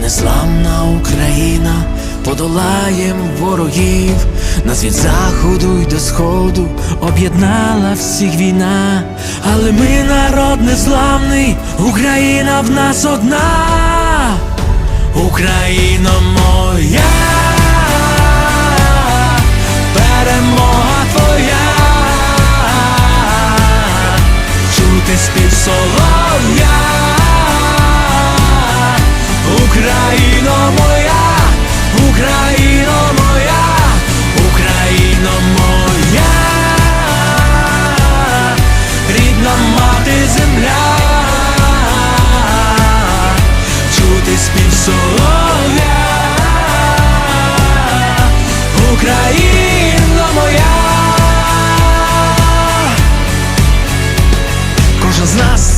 Незламна Україна, подолаєм ворогів, нас від заходу й до сходу об'єднала всіх війна, але ми народ незламний, Україна в нас одна, Україна моя,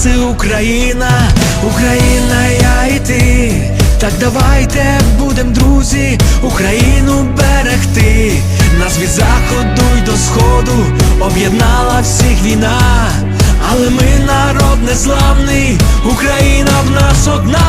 нас Україна, Україна, я і ти. Так давайте будем, друзі, Україну берегти. Нас від заходу й до сходу об'єднала всіх війна, але ми народ незламний, Україна в нас одна,